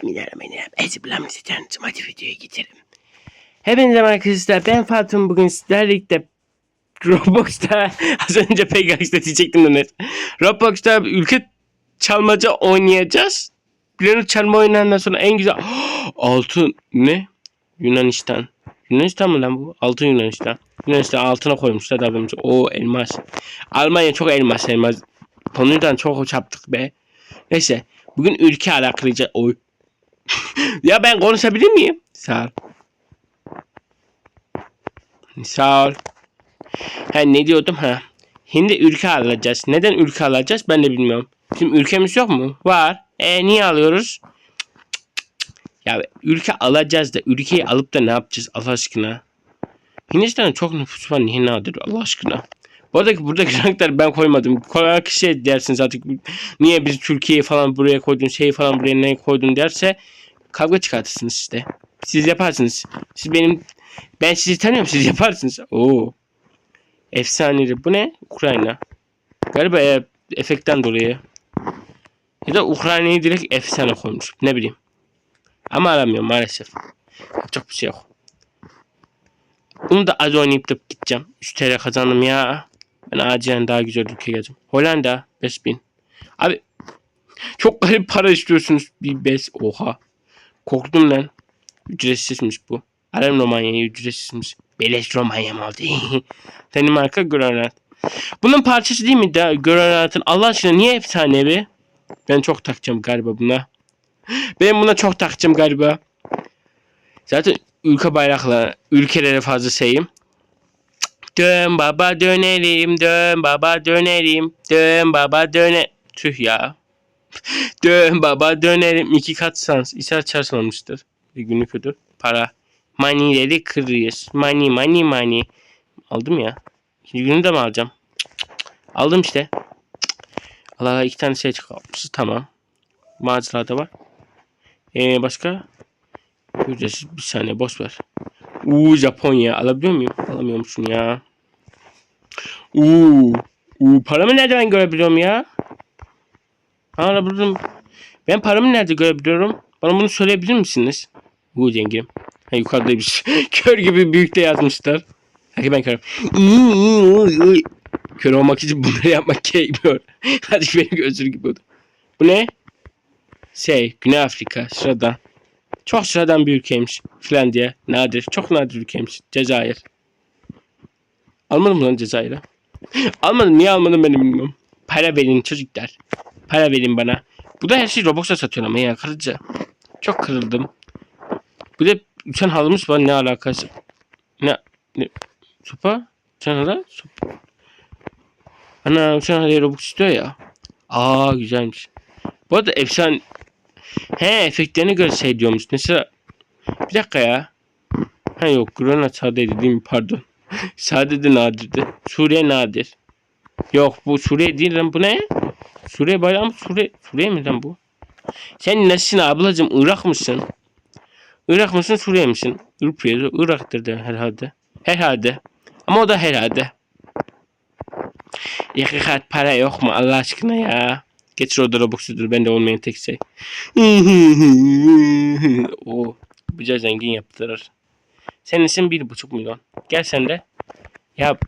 Bismillahirrahmanirrahim. Ezbirlahimizi Hadi videoya geçelim. Hepinize merhaba arkadaşlar. Ben Fatih. Bugün sizlerle birlikte Roblox'ta az önce Pegasus'ta diyecektim net. Roblox'ta ülke çalmaca oynayacağız. Planı çalma oyunlarından sonra en güzel altın ne? Yunanistan. Yunanistan mı lan bu? Altın Yunanistan. Yunanistan altına koymuşlar da benim. O elmas. Almanya çok elmas elmas. Konudan çok çaptık be. Neyse. Bugün ülke alakalıca oy. ya ben konuşabilir miyim? Sağ ol. Sağ ol. Ha ne diyordum ha? Şimdi ülke alacağız. Neden ülke alacağız ben de bilmiyorum. Bizim ülkemiz yok mu? Var. E niye alıyoruz? Ya ülke alacağız da ülkeyi alıp da ne yapacağız Allah aşkına? Hindistan'ın çok nüfusu var. Niye nadir Allah aşkına? Bu arada buradaki renkler ben koymadım. Koyan kişi dersiniz artık. Niye biz Türkiye'yi falan buraya koydun, şeyi falan buraya ne koydun derse kavga çıkartırsınız işte. Siz yaparsınız. Siz benim ben sizi tanıyorum. Siz yaparsınız. Oo. Efsaneli. Bu ne? Ukrayna. Galiba e, efektten dolayı. Ya da Ukrayna'yı direkt efsane koymuş. Ne bileyim. Ama aramıyorum maalesef. Yapacak bir şey yok. Bunu da az oynayıp da gideceğim. 3 TL kazandım ya. Ben acilen daha güzel ülke geleceğim. Hollanda 5000. Abi çok garip para istiyorsunuz. Bir bes. Oha. Korktum lan. Ücretsizmiş bu. Ararım Romanya'yı ücretsizmiş. Beleş Romanya mı oldu? Danimarka Grönland. Bunun parçası değil mi de Grönland'ın? Allah aşkına niye efsanevi? Ben çok takacağım galiba buna. Ben buna çok takacağım galiba. Zaten ülke bayrakları, ülkelere fazla sayayım. Dön baba dönelim, dön baba dönelim, dön baba döne... Tüh ya. Dön baba dönelim. İki kat sans. İşaret çalışmamıştır. Bir günlük ödül. Para. Manileri kırıyoruz. Money, money, money. Aldım ya. İkinci günü de mi alacağım? Aldım işte. Allah Allah iki tane şey çıkartmışız. Tamam. Mağazalarda var. Ee, başka? Ücretsiz bir saniye boş ver. Uuu Japonya alabiliyor muyum? Alamıyormuşum ya. Uuu. Uuu paramı nerede ben görebiliyorum ya? Ha alabilirim. Ben paramı nerede görebiliyorum? Bana bunu söyleyebilir misiniz? Uuu zengin. Ha yukarıdaymış. Kör gibi büyükte yazmışlar. Hadi ben körüm. Kör olmak için bunları yapmak gerekmiyor. Hadi benim gözür gibi oldu. Bu ne? Şey, Güney Afrika sıradan. Çok sıradan bir ülkeymiş. Finlandiya nadir. Çok nadir ülkeymiş. Cezayir. Almadım lan Cezayir'i? almadım. Niye almadım ben de bilmiyorum. Para verin çocuklar. Para verin bana. Bu da her şeyi Roblox'a satıyor ama ya kırıcı. Çok kırıldım. Bir de uçan halımız var ne alakası? Ne? ne? Sopa? Uçan halı? Sopa. Ana uçan halıya Robux istiyor ya. Aa güzelmiş. Bu arada efsane He efektlerine göre şey diyormuş. Mesela bir dakika ya. Ha yok Grönland sadeydi değil? Pardon. Sade de nadirdi. Suriye nadir. Yok bu Suriye değil lan bu ne? Suriye bayrağı? Suriye, Suriye mi lan bu? Sen nesin ablacım? Irak mısın? Irak mısın Suriye misin? Suriye, Irak'tır da herhalde. Herhalde. Ama o da herhalde. Yakikat para yok mu Allah aşkına ya? Getir o Robux'udur. Ben de olmayan tek şey. o güzel zengin yaptırır. Senin için bir buçuk milyon. Gel sen de. Yap.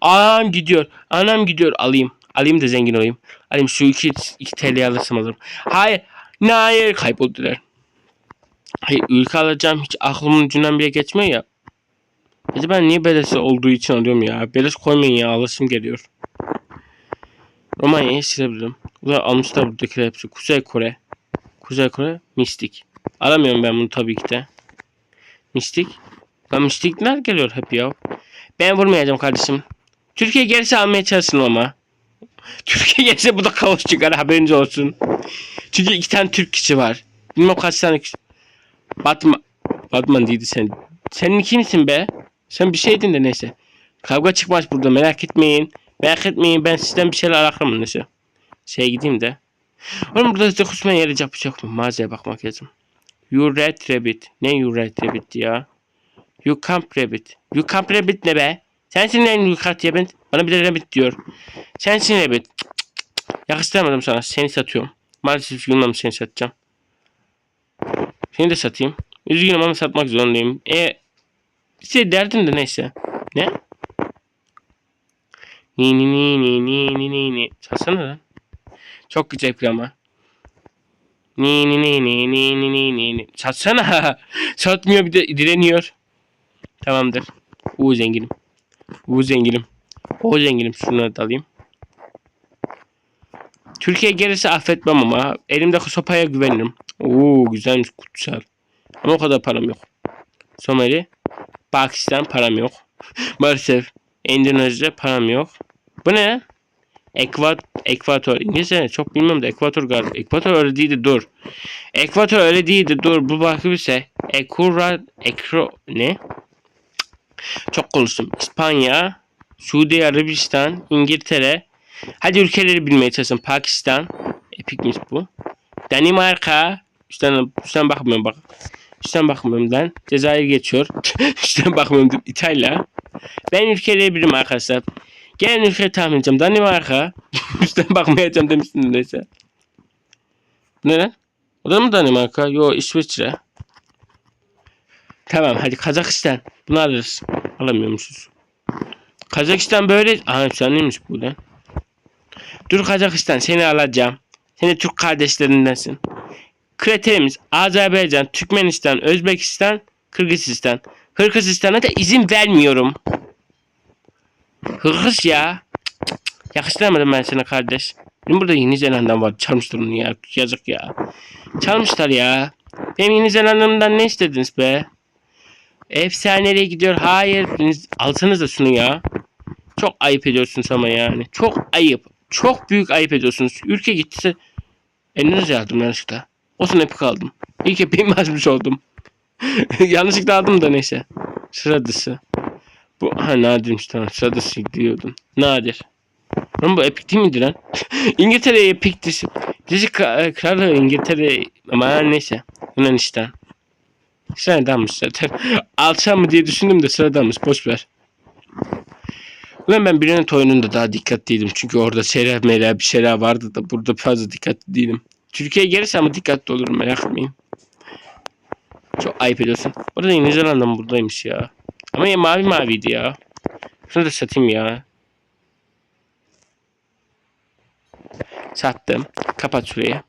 Anam gidiyor. Anam gidiyor. Alayım. Alayım da zengin olayım. Alayım şu iki, iki TL alırsam alırım. Hayır. Ne hayır. Kayboldular. Hayır ülke alacağım. Hiç aklımın ucundan bile geçmiyor ya. Acaba niye belesi olduğu için alıyorum ya. Beles koymayın ya. Alasım geliyor. Romanya'yı silebilirim. Da almışlar buradakiler hepsi. Kuzey Kore. Kuzey Kore. Mistik. Alamıyorum ben bunu tabii ki de. Mistik. Lan mistikler geliyor hep ya. Ben vurmayacağım kardeşim. Türkiye gelirse almaya çalışsın ama. Türkiye gelirse bu da kaos çıkar haberiniz olsun. Çünkü iki tane Türk kişi var. Bilmem kaç tane kişi. Batman. Batman değildi sen. Senin kimsin be? Sen bir şeydin de neyse. Kavga çıkmaz burada merak etmeyin. Merak etmeyin ben sizden bir şeyler araklamam neyse. Şeye gideyim de. Oğlum burada size kusmaya yarayacak bir şey mu? Mağazaya bakmak lazım. You red rabbit. Ne you red rabbit ya? You camp rabbit. You camp rabbit ne be? Sensin lan you camp rabbit. Bana bir de rabbit diyor. Sensin rabbit. Yakıştıramadım sana. Seni satıyorum. Maalesef yılmamış seni satacağım. Seni de satayım. Üzgünüm ama satmak zorundayım. E şey derdin de neyse. Ne? Ni ni ni ni ni ni ni ni. Satsana lan. Çok güzel plan var. Ni ni ni ni ni ni ni ni ni. Satsana. Satmıyor bir de direniyor. Tamamdır. Uğur zenginim. Uğur zenginim. O zenginim. Şunları da alayım. Türkiye gelirse affetmem ama elimdeki sopaya güvenirim. Oo güzelmiş kutsal. Ama o kadar param yok. Somali. Pakistan param yok. Maalesef. Endonezya param yok. Bu ne? Ekvat, ekvator. İngilizce çok bilmem de ekvator galiba. Ekvator öyle değildi dur. Ekvator öyle değildi dur. Bu bakı bir şey. Ekura, ekro, ne? Çok konuştum. İspanya, Suudi Arabistan, İngiltere. Hadi ülkeleri bilmeye çalışın. Pakistan. Epikmiş bu. Danimarka. Üstten, üstten bakmıyorum bak. Üstten bakmıyorum lan. Cezayir geçiyor. üstten bakmıyorum. İtalya. Ben ülkeleri bilirim arkadaşlar. Gelin ülke tahmin edeceğim. Danimarka. üstten bakmayacağım demiştim neyse. Ne lan? O da mı Danimarka? Yo İsviçre. Tamam hadi Kazakistan. Bunu alırız. Alamıyormuşuz. Kazakistan böyle... Aha sen neymiş bu lan? Dur Kazakistan seni alacağım. Seni Türk kardeşlerindensin. Kriterimiz Azerbaycan, Türkmenistan, Özbekistan, Kırgızistan. Kırgızistan'a da izin vermiyorum. Hırgız ya. Yakıştıramadım ben sana kardeş. Benim burada Yeni Zelanda'm var. Çalmışlar onu ya. Yazık ya. Çalmışlar ya. Benim Yeni Zelanda'mdan ne istediniz be? Efsaneliğe gidiyor. Hayır. Biriniz alsanız da şunu ya. Çok ayıp ediyorsunuz ama yani. Çok ayıp. Çok büyük ayıp ediyorsunuz. Ülke gittiyse Endonezya aldım yanlışlıkla. O sene hep kaldım. İlk hep benim açmış oldum. yanlışlıkla aldım da neyse. Sıra dışı. Bu ha nadirmiş tamam sıra dışı diyordum. Nadir. Lan bu epik değil miydi lan? İngiltere epik dışı. Dizi ka- kralı İngiltere ama neyse. Yunanistan. Sıradanmış zaten. Alçam mı diye düşündüm de sıradanmış. Boş ver. Ulan ben birinin oyununda daha dikkatliydim. Çünkü orada şeyler meyler bir şeyler vardı da burada fazla dikkatli değilim. Türkiye'ye gelirse ama dikkatli olurum merak etmeyin. Çok ayıp ediyorsun. Orada Yeni Zelanda mı buradaymış ya. Ama ya mavi maviydi ya. Şunu da satayım ya. Sattım. Kapat şurayı.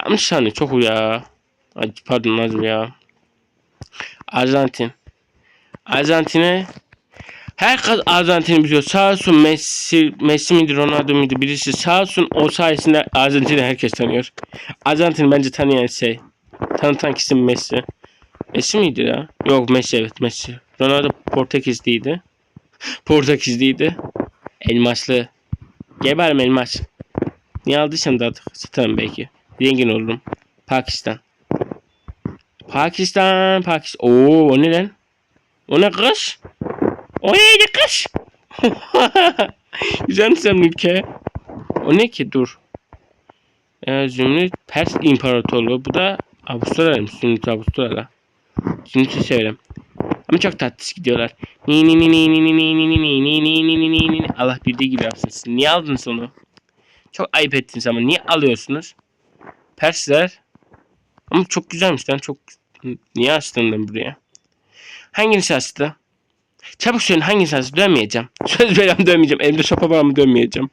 60 tane çok ya. Ay, pardon lazım ya. Arjantin. Arjantin'e Herkes Arjantin'i biliyor. Sağ olsun Messi, Messi miydi Ronaldo muydu birisi sağ olsun o sayesinde Arjantin'i herkes tanıyor. Arjantin bence tanıyan şey. Tanıtan kişi Messi. Messi miydi ya? Yok Messi evet Messi. Ronaldo Portekizliydi. Portekizliydi. Elmaslı. Geberim elmas. Niye aldıysam da artık satarım belki. Zengin olurum. Pakistan. Pakistan, Pakistan. Oo o ne lan? O ne kız? O neydi kız? Güzel sen ülke. O ne ki dur. Ee, Zümrüt Pers İmparatorluğu. Bu da Avustralya'ymış. Zümrüt Avustralya. Zümrüt'ü severim. Ama çok tatlış gidiyorlar. Ni ni ni ni ni ni ni ni ni ni ni ni ni ni ni ni Allah bildiği gibi yapsın. Siz niye aldınız onu? Çok ayıp ettiniz ama niye alıyorsunuz? Persler. Ama çok güzelmiş lan çok. Niye açtın ben buraya? Hangisi açtı? Çabuk söyleyin hangisi açtı? Dönmeyeceğim. Söz veriyorum dönmeyeceğim. Elimde şopa var mı dönmeyeceğim.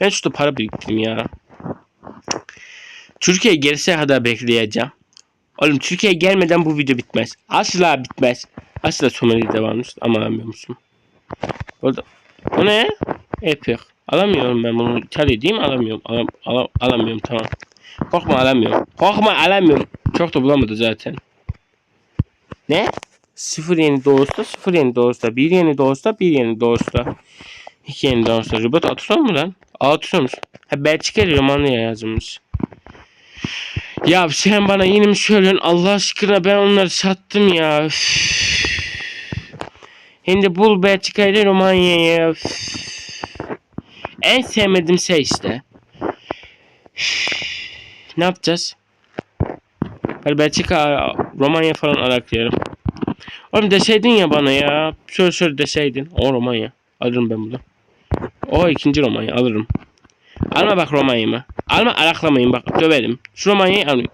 Ben şurada para biriktireyim ya. Türkiye gelirse kadar bekleyeceğim. Oğlum Türkiye gelmeden bu video bitmez. Asla bitmez. Asla Somali'de varmış ama alamıyormuşum. Orada. Bu ne? Epic. Alamıyorum ben bunu. İtalya değil? Alamıyorum. Alam, alam, alamıyorum tamam. Korkma alamıyorum. Korkma alamıyorum. Çok da bulamadı zaten. Ne? Sıfır yeni doğusta, sıfır yeni doğusta, bir yeni doğusta, bir yeni doğusta. İki yeni doğusta. Robot Atron mu lan? Atron'muş. Ha Belçika ile Romanya yazılmış. Ya sen bana yine mi söylüyorsun? Allah aşkına ben onları sattım ya. Üf. Hem de bul Belçika ile Romanya'ya. Üf. En sevmediğim şey işte. Üf. Ne yapacağız? Hadi Belçika, Romanya falan araklayalım. Oğlum deseydin ya bana ya. Şöyle şöyle deseydin. O Romanya. Alırım ben bunu. O ikinci Romanya alırım. Alma bak Romanya'mı. Alma araklamayın bak döverim. Şu Romanya'yı alayım.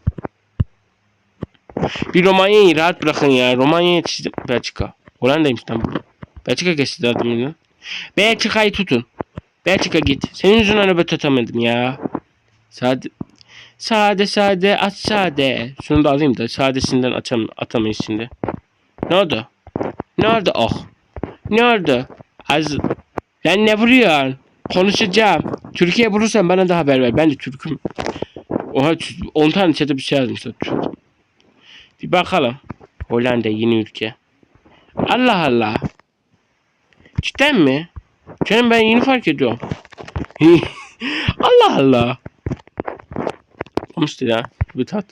Bir Romanya'yı rahat bırakın ya. Romanya'ya çizdim. Belçika. Hollanda'ymış lan bu. Belçika geçti adımını. Belçika'yı tutun. Belçika git. Senin yüzünden nöbet atamadım ya. Sade. Sade sade at sade. Şunu da alayım da sadesinden atam atamayız şimdi. Ne oldu? Ne oldu? Oh. Ne oldu? Az... Lan ne vuruyorsun? Konuşacağım. Türkiye vurursan bana da haber ver. Ben de Türk'üm. Oha 10 tane çete bir şey yazmışlar. Bir bakalım. Hollanda yeni ülke. Allah Allah. Cidden mi? Canım ben yeni fark ediyorum. Allah Allah. Olmuştu ya. Bir tat.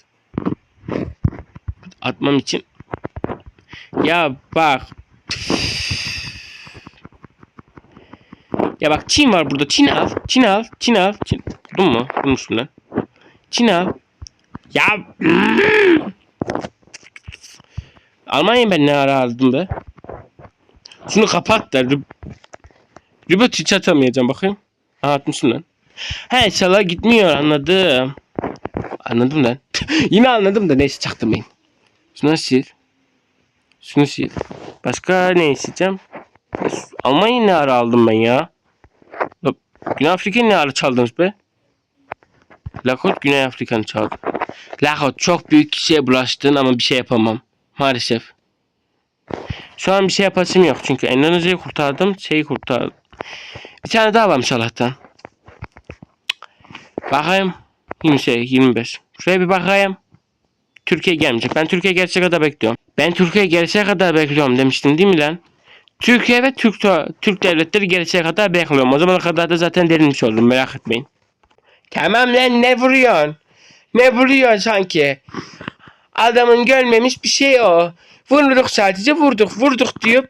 Atmam için. Ya bak. Ya bak Çin var burada. Çin al. Çin al. Çin al. Çin. Buldun mu? Bulmuşsun lan. Çin al. Ya. Almanya'yı ben ne ara aldım be? Şunu kapat da. Rüb- Rübot hiç atamayacağım bakayım. Ha atmışsın lan. He inşallah gitmiyor anladım. Anladım lan. Yine anladım da neyse çaktırmayın. Şunu sil. Şunu sil. Başka ne isteyeceğim? Almanya'yı ne ara aldım ben ya? Güney Afrika'yı ne ara çaldınız be? Lakot Güney Afrika'nı çaldı. Lakot çok büyük şeye bulaştın ama bir şey yapamam. Maalesef. Şu an bir şey yapasım yok çünkü Endonezya'yı kurtardım, şeyi kurtardım. Bir tane daha varmış Allah'tan. Bakayım. 20 şey, 25. Şuraya bir bakayım. Türkiye gelmeyecek. Ben Türkiye gelene kadar bekliyorum. Ben Türkiye gelene kadar bekliyorum demiştim değil mi lan? Türkiye ve Türk, Türk devletleri gelene kadar bekliyorum. O zamana kadar da zaten derinmiş oldum merak etmeyin. Tamam lan ne vuruyorsun? Ne vuruyorsun sanki? Adamın görmemiş bir şey o. Vurduk sadece vurduk vurduk diyor.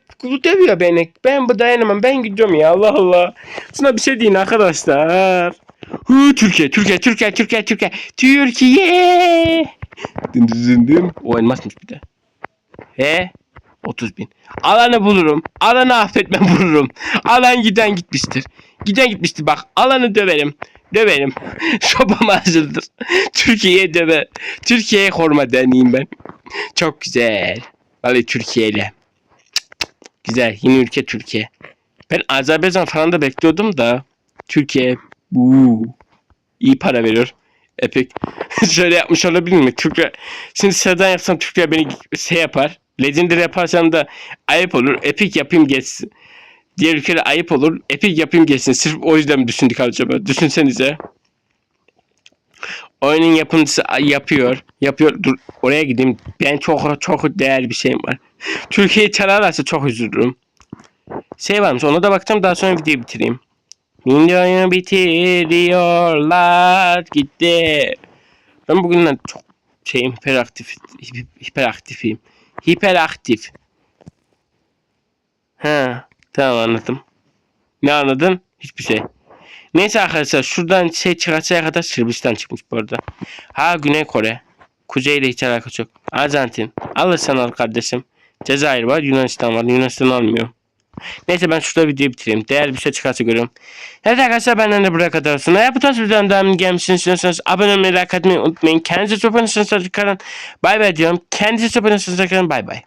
Dövüyor beni. Ben bu dayanamam. Ben gidiyorum ya Allah Allah. Şuna bir şey deyin arkadaşlar. Hı, Türkiye, Türkiye, Türkiye, Türkiye, Türkiye, Türkiye. Dın dın dın. O elmasmış bir de. He? 30 bin. Alanı bulurum. Alanı affetmem bulurum. Alan giden gitmiştir. Giden gitmiştir bak. Alanı döverim. Döverim. Sopam hazırdır. Türkiye'ye döve. Türkiye'ye koruma deneyim ben. Çok güzel. Vallahi Türkiye ile. Güzel. Yeni ülke Türkiye. Ben Azerbaycan falan da bekliyordum da. Türkiye. Uuu. iyi para veriyor. Epic. Şöyle yapmış olabilir mi? Türkler. Şimdi sıradan yapsam Türkler beni şey yapar. Legendary yaparsam da ayıp olur. Epic yapayım geçsin. Diğer ülkede ayıp olur. Epic yapayım geçsin. Sırf o yüzden mi düşündük acaba? Düşünsenize. Oyunun yapımcısı yapıyor. Yapıyor. Dur oraya gideyim. Ben çok çok değerli bir şeyim var. Türkiye'yi çalarlarsa çok üzülürüm. Şey varmış ona da bakacağım daha sonra videoyu bitireyim. Videoyu bitiriyorlar gitti. Ben bugünden çok şeyim hiperaktif hiper- hiperaktifim. Hiperaktif. Ha, tamam anladım. Ne anladın? Hiçbir şey. Neyse arkadaşlar şuradan şey çıkartacak kadar Sırbistan çıkmış bu arada. Ha Güney Kore. Kuzey ile hiç alakası yok. Arjantin. Alırsan al kardeşim. Cezayir var. Yunanistan var. Yunanistan almıyor. Neyse ben şurada videoyu bitireyim. Değer bir şey çıkarsa görüyorum. Evet arkadaşlar benden de buraya kadar olsun. Eğer bu tarz videodan devam gelmişsiniz abone olmayı, like atmayı unutmayın. Kendinize çok önemlisiniz. Bay bay diyorum. Kendinize çok önemlisiniz. Bay bay.